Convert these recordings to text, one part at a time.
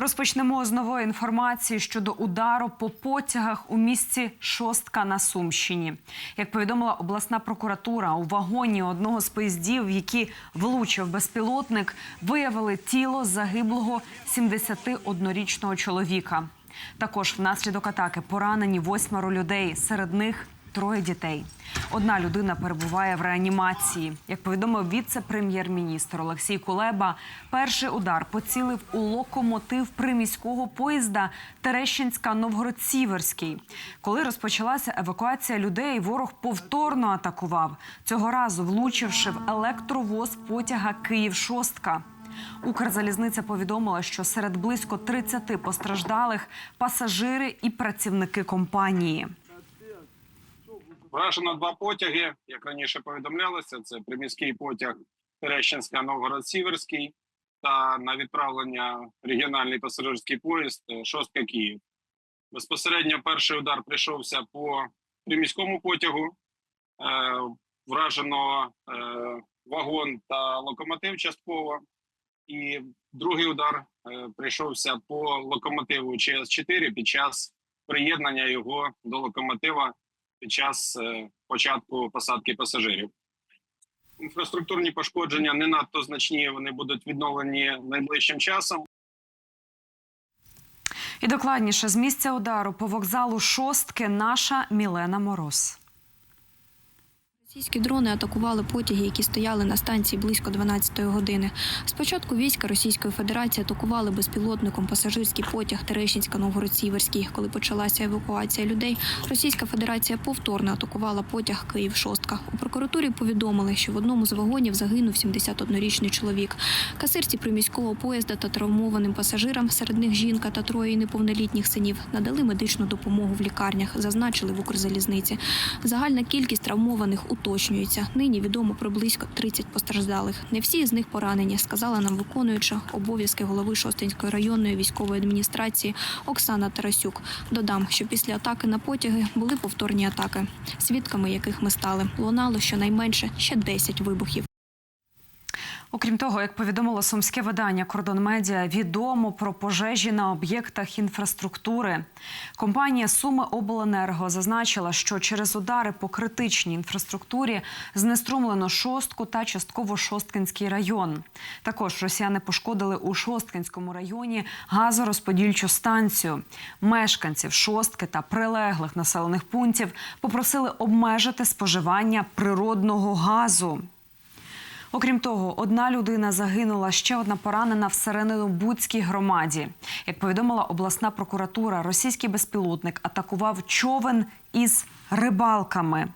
Розпочнемо з нової інформації щодо удару по потягах у місті Шостка на Сумщині. Як повідомила обласна прокуратура, у вагоні одного з поїздів, які влучив безпілотник, виявили тіло загиблого 71-річного чоловіка. Також внаслідок атаки поранені восьмеро людей, серед них троє дітей. Одна людина перебуває в реанімації. Як повідомив віце-прем'єр-міністр Олексій Кулеба, перший удар поцілив у локомотив приміського поїзда Терещинська Новгород-Сіверський. Коли розпочалася евакуація людей, ворог повторно атакував цього разу, влучивши в електровоз потяга Київ-Шостка. Укрзалізниця повідомила, що серед близько 30 постраждалих пасажири і працівники компанії. Вражено два потяги, як раніше повідомлялося. Це приміський потяг Терещинська Новгород-Сіверський та на відправлення регіональний пасажирський поїзд е, Шостка Київ. Безпосередньо перший удар прийшовся по приміському потягу. Е, вражено е, вагон та локомотив частково. І другий удар прийшовся по локомотиву ЧС-4 під час приєднання його до локомотива під час е, початку посадки пасажирів. Інфраструктурні пошкодження не надто значні. Вони будуть відновлені найближчим часом. І докладніше з місця удару по вокзалу шостки наша Мілена Мороз. Російські дрони атакували потяги, які стояли на станції близько 12-ї години. Спочатку війська Російської Федерації атакували безпілотником пасажирський потяг Терещинська Новгород-Сіверський. Коли почалася евакуація людей, Російська Федерація повторно атакувала потяг Київ Шостка. У прокуратурі повідомили, що в одному з вагонів загинув 71-річний чоловік. Касирці приміського поїзда та травмованим пасажирам, серед них жінка та троє неповнолітніх синів, надали медичну допомогу в лікарнях, зазначили в Укрзалізниці. Загальна кількість травмованих уточнюється. Нині відомо про близько 30 постраждалих. Не всі з них поранені, сказала нам виконуюча обов'язки голови Шостинської районної військової адміністрації Оксана Тарасюк. Додам, що після атаки на потяги були повторні атаки, свідками яких ми стали. Лунало щонайменше ще 10 вибухів. Окрім того, як повідомило сумське видання Кордон Медіа, відомо про пожежі на об'єктах інфраструктури. Компанія Суми Обленерго зазначила, що через удари по критичній інфраструктурі знеструмлено шостку та частково Шосткинський район. Також росіяни пошкодили у Шосткинському районі газорозподільчу станцію. Мешканців шостки та прилеглих населених пунктів попросили обмежити споживання природного газу. Окрім того, одна людина загинула, ще одна поранена в Серединобудській громаді. Як повідомила обласна прокуратура, російський безпілотник атакував човен із рибалками.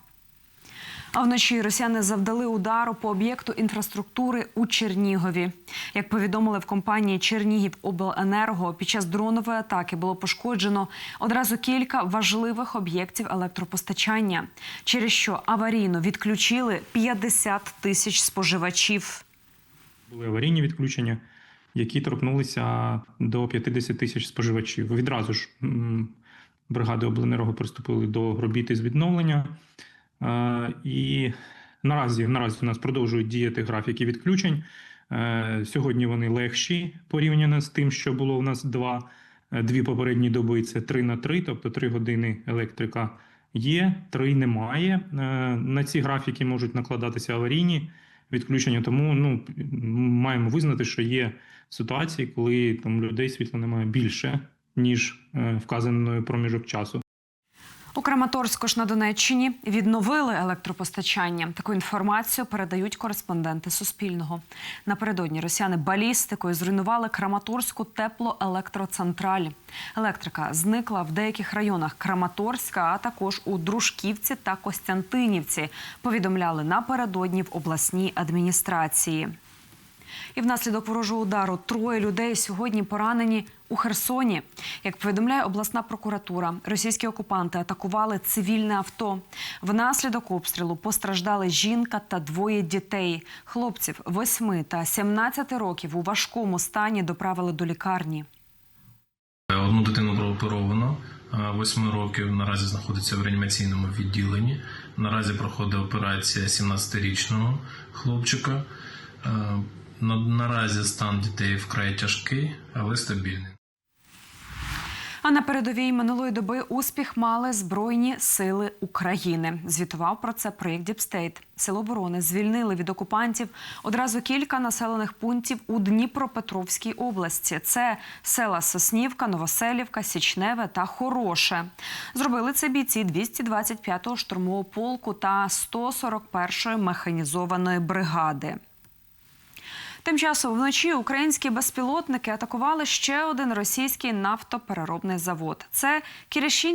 А вночі росіяни завдали удару по об'єкту інфраструктури у Чернігові. Як повідомили в компанії Чернігів Обленерго, під час дронової атаки було пошкоджено одразу кілька важливих об'єктів електропостачання, через що аварійно відключили 50 тисяч споживачів. Були аварійні відключення, які торкнулися до 50 тисяч споживачів. Відразу ж бригади обленерго приступили до робіт з відновлення. Е, І наразі, наразі у нас продовжують діяти графіки відключень. Е, Сьогодні вони легші порівняно з тим, що було у нас два, е, дві попередні доби. Це 3 на 3, тобто 3 години електрика є, 3 немає. На ці графіки можуть накладатися аварійні відключення. Тому ну, маємо визнати, що є ситуації, коли там людей світла немає більше, ніж вказаний проміжок часу. У Краматорську ж на Донеччині відновили електропостачання. Таку інформацію передають кореспонденти Суспільного. Напередодні росіяни балістикою зруйнували Краматорську теплоелектроцентраль. Електрика зникла в деяких районах Краматорська, а також у Дружківці та Костянтинівці. Повідомляли напередодні в обласній адміністрації. І внаслідок ворожого удару троє людей сьогодні поранені у Херсоні. Як повідомляє обласна прокуратура, російські окупанти атакували цивільне авто. Внаслідок обстрілу постраждали жінка та двоє дітей. Хлопців 8 та 17 років у важкому стані доправили до лікарні. Одну дитину прооперовано. 8 років наразі знаходиться в реанімаційному відділенні. Наразі проходить операція 17-річного хлопчика. На- Наразі стан дітей вкрай тяжкий, але стабільний. А на передовій минулої доби успіх мали Збройні сили України. Звітував про це проєкт Діпстейт. Сил оборони звільнили від окупантів одразу кілька населених пунктів у Дніпропетровській області. Це села Соснівка, Новоселівка, Січневе та Хороше. Зробили це бійці 225-го штурмового полку та 141-ї механізованої бригади. Тим часом вночі українські безпілотники атакували ще один російський нафтопереробний завод. Це Кіріші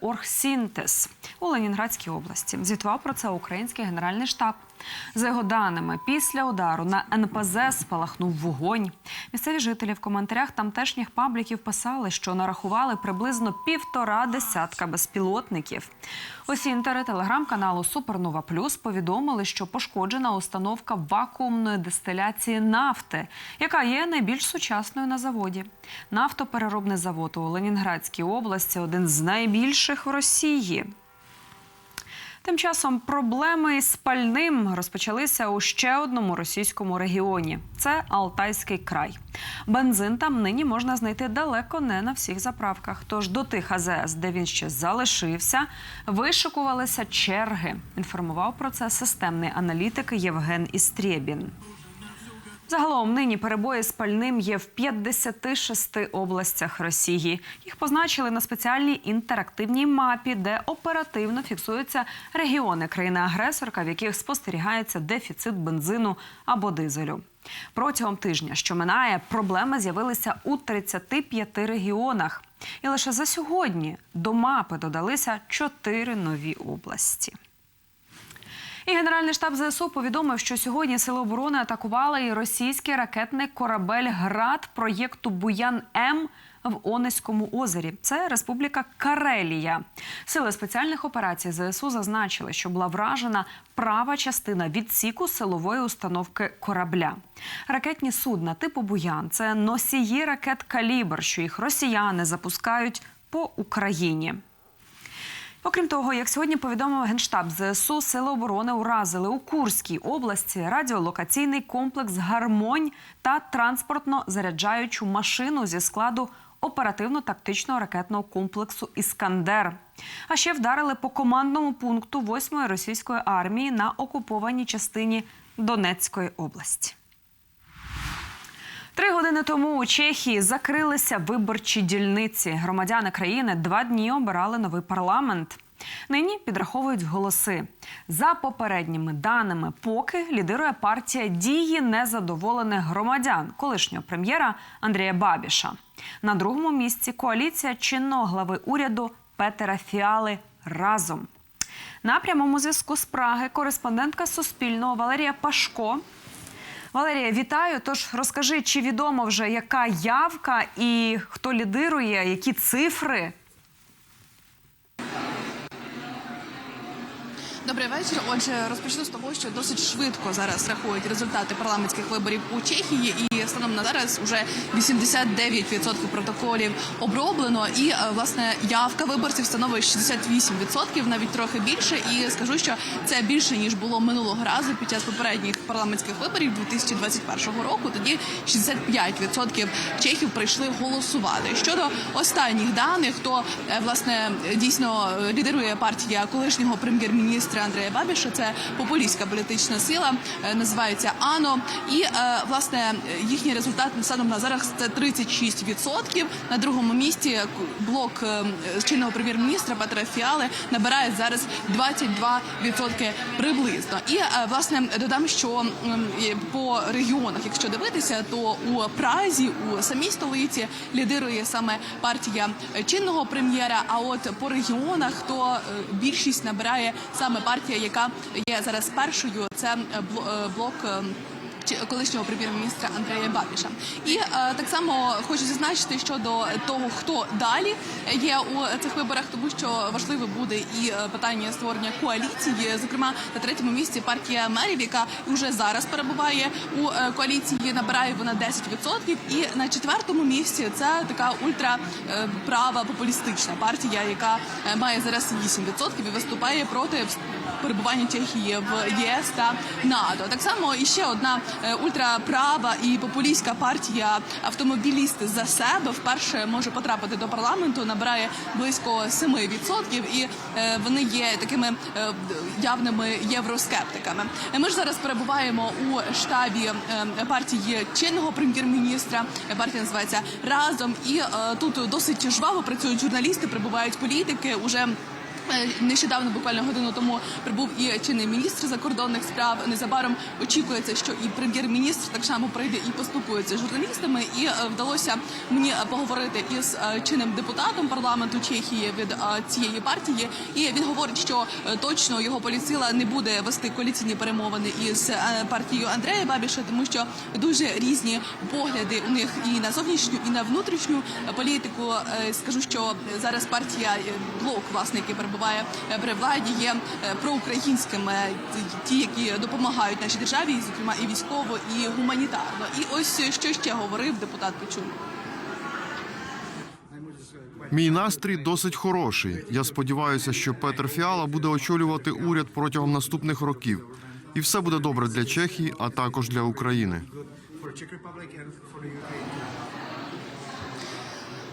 Оргсінтез у Ленінградській області. Звітував про це український генеральний штаб. За його даними, після удару на НПЗ спалахнув вогонь. Місцеві жителі в коментарях тамтешніх пабліків писали, що нарахували приблизно півтора десятка безпілотників. Осінтери телеграм-каналу Супернова Плюс повідомили, що пошкоджена установка вакуумної дистиляції нафти, яка є найбільш сучасною на заводі. Нафтопереробний завод у Ленінградській області один з найбільших в Росії. Тим часом проблеми із пальним розпочалися у ще одному російському регіоні. Це Алтайський край. Бензин там нині можна знайти далеко не на всіх заправках. Тож до тих АЗС, де він ще залишився, вишикувалися черги. Інформував про це системний аналітик Євген Істрєбін. Загалом нині перебої з пальним є в 56 областях Росії. Їх позначили на спеціальній інтерактивній мапі, де оперативно фіксуються регіони країни-агресорка, в яких спостерігається дефіцит бензину або дизелю. Протягом тижня, що минає, проблеми з'явилися у 35 регіонах. І лише за сьогодні до мапи додалися чотири нові області. І Генеральний штаб ЗСУ повідомив, що сьогодні сили оборони атакували і російський ракетний корабель ГРАД проєкту Буян М. В Онеському озері це Республіка Карелія. Сили спеціальних операцій ЗСУ зазначили, що була вражена права частина відсіку силової установки корабля. Ракетні судна типу Буян це носії ракет калібр, що їх росіяни запускають по Україні. Окрім того, як сьогодні повідомив генштаб ЗСУ, сили оборони уразили у Курській області радіолокаційний комплекс Гармонь та транспортно-заряджаючу машину зі складу оперативно-тактичного ракетного комплексу Іскандер. А ще вдарили по командному пункту 8-ї російської армії на окупованій частині Донецької області. Години тому у Чехії закрилися виборчі дільниці. Громадяни країни два дні обирали новий парламент. Нині підраховують голоси. За попередніми даними, поки лідирує партія дії незадоволених громадян колишнього прем'єра Андрія Бабіша. На другому місці коаліція чинного глави уряду Петера Фіали разом. На прямому зв'язку з Праги кореспондентка Суспільного Валерія Пашко Валерія, вітаю. Тож розкажи, чи відомо вже яка явка і хто лідирує, які цифри? Добрий вечір. Отже, розпочну з того, що досить швидко зараз рахують результати парламентських виборів у Чехії, і станом на зараз вже 89% протоколів оброблено. І е, власне явка виборців становить 68%, навіть трохи більше. І скажу, що це більше ніж було минулого разу під час попередніх парламентських виборів 2021 року. Тоді 65% чехів прийшли голосувати. Щодо останніх даних, то е, власне дійсно е, лідирує партія колишнього прем'єр-міністра Андрея Бабіша. Це популістська політична сила, е, називається АНО. І е, власне їхній результат станом на зараз це 36%. На другому місці блок е, чинного прем'єр-міністра Петра Фіали набирає зараз 22% приблизно. І власне додам, що по регіонах, якщо дивитися, то у Празі, у самій столиці лідирує саме партія чинного прем'єра. А от по регіонах то більшість набирає саме партія, яка є зараз першою. Це е, е, блок. е, колишнього прем'єр-міністра Андрея Бабіша. І е, так само хочу зазначити щодо того, хто далі є у цих виборах, тому що важливо буде і питання створення коаліції. Зокрема, на третьому місці партія мерів, яка вже зараз перебуває у коаліції, набирає вона 10%. І на четвертому місці це така ультраправа популістична партія, яка має зараз 8% і виступає проти перебування Чехії в ЄС та НАТО. Так само і ще одна е, ультраправа і популістська партія автомобілісти за себе вперше може потрапити до парламенту. Набирає близько 7%, і е, вони є такими е, явними євроскептиками. Ми ж зараз перебуваємо у штабі партії чинного прем'єр-міністра. Партія називається разом, і тут досить жваво працюють журналісти, прибувають політики. Уже Нещодавно, буквально годину тому, прибув і чинний міністр закордонних справ. Незабаром очікується, що і прем'єр-міністр так само прийде і поспілкується з журналістами. І е, вдалося мені е, поговорити із е, чинним депутатом парламенту Чехії від е, цієї партії. І він говорить, що е, точно його поліціла не буде вести коаліційні перемовини із е, партією Андрея Бабіша, тому що дуже різні погляди у них і на зовнішню, і на внутрішню політику. Е, Скажу, що зараз партія е, блок, власне, який е, при владі, є е, проукраїнськими ті, які допомагають нашій державі, і, зокрема і військово, і гуманітарно. І ось що ще говорив депутат Печун. Мій настрій досить хороший. Я сподіваюся, що Петр Фіала буде очолювати уряд протягом наступних років, і все буде добре для Чехії, а також для України.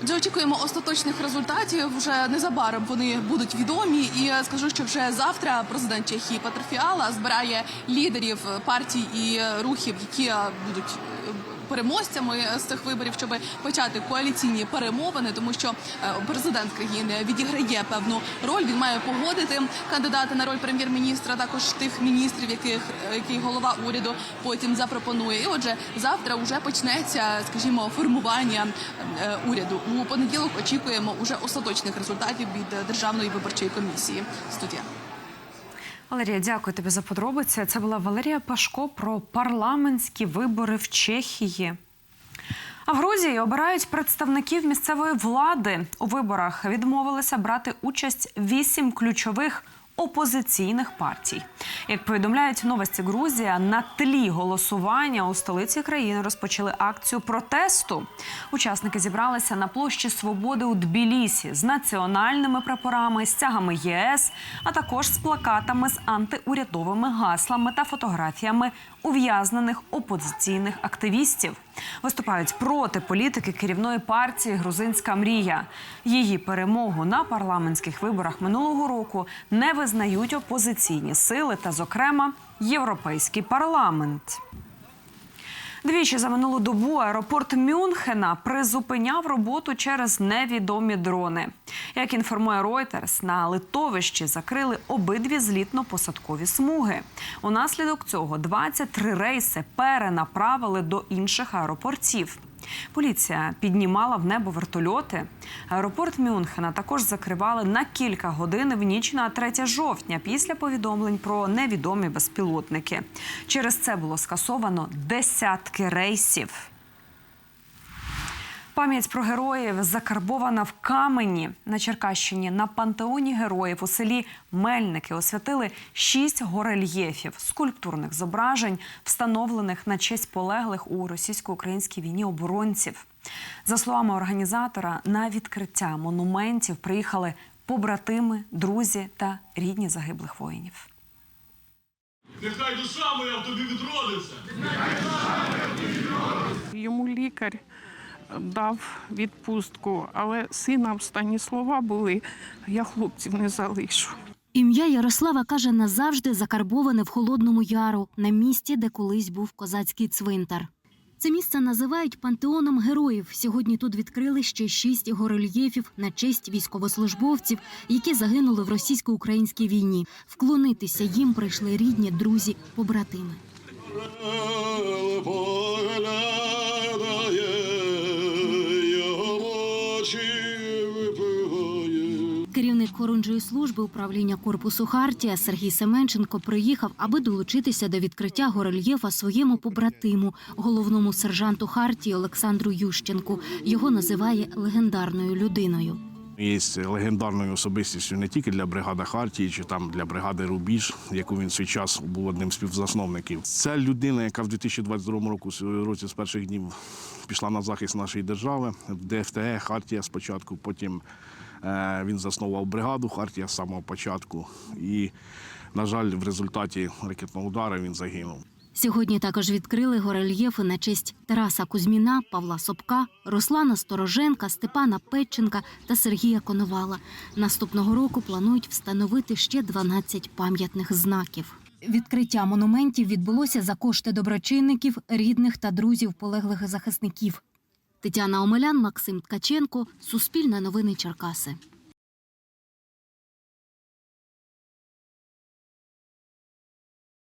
Отже, очікуємо остаточних результатів. Вже незабаром вони будуть відомі. І скажу, що вже завтра президент Чехії Фіала збирає лідерів партій і рухів, які будуть переможцями з цих виборів, щоб почати коаліційні перемовини, тому що е, президент країни відіграє певну роль. Він має погодити кандидата на роль прем'єр-міністра, також тих міністрів, яких е, який голова уряду потім запропонує. І отже, завтра вже почнеться, скажімо, формування е, уряду. У понеділок очікуємо уже остаточних результатів від державної виборчої комісії. Студія. Валерія, дякую тобі за подробиці. Це була Валерія Пашко про парламентські вибори в Чехії. А в Грузії обирають представників місцевої влади. У виборах відмовилися брати участь вісім ключових опозиційних партій. Як повідомляють новості Грузія, на тлі голосування у столиці країни розпочали акцію протесту. Учасники зібралися на площі Свободи у Тбілісі з національними прапорами, стягами ЄС, а також з плакатами з антиурядовими гаслами та фотографіями ув'язнених опозиційних активістів. Виступають проти політики керівної партії Грузинська мрія. Її перемогу на парламентських виборах минулого року не визнають опозиційні сили та, зокрема, Європейський парламент. Двічі за минулу добу аеропорт Мюнхена призупиняв роботу через невідомі дрони. Як інформує Reuters, на литовищі закрили обидві злітно-посадкові смуги. Унаслідок цього 23 рейси перенаправили до інших аеропортів. Поліція піднімала в небо вертольоти. Аеропорт Мюнхена також закривали на кілька годин в ніч на 3 жовтня після повідомлень про невідомі безпілотники. Через це було скасовано десятки рейсів. Пам'ять про героїв закарбована в камені на Черкащині. На пантеоні героїв у селі Мельники освятили шість горельєфів скульптурних зображень, встановлених на честь полеглих у російсько-українській війні оборонців. За словами організатора, на відкриття монументів приїхали побратими, друзі та рідні загиблих воїнів. Нехай душа моя в тобі відродиться. Йому лікар дав відпустку, але сина в стані слова були. Я хлопців не залишу. Ім'я Ярослава каже назавжди закарбоване в холодному яру на місці, де колись був козацький цвинтар. Це місце називають пантеоном героїв. Сьогодні тут відкрили ще шість горельєфів на честь військовослужбовців, які загинули в російсько-українській війні. Вклонитися їм прийшли рідні, друзі, побратими. Хорунжої служби управління корпусу Хартія Сергій Семенченко приїхав, аби долучитися до відкриття горельєфа своєму побратиму, головному сержанту Хартії Олександру Ющенку. Його називає легендарною людиною. Є легендарною особистістю не тільки для бригади Хартії чи там для бригади Рубіж, яку він свій час був одним з співзасновників. Це людина, яка в 2022 року році з перших днів пішла на захист нашої держави. ДФТЕ, Хартія спочатку, потім він заснував бригаду Хартія з самого початку. І На жаль, в результаті ракетного удару він загинув. Сьогодні також відкрили горельєфи на честь Тараса Кузьміна, Павла Собка, Руслана Стороженка, Степана Петченка та Сергія Коновала. Наступного року планують встановити ще 12 пам'ятних знаків. Відкриття монументів відбулося за кошти доброчинників, рідних та друзів полеглих захисників. Тетяна Омелян, Максим Ткаченко, Суспільне новини Черкаси.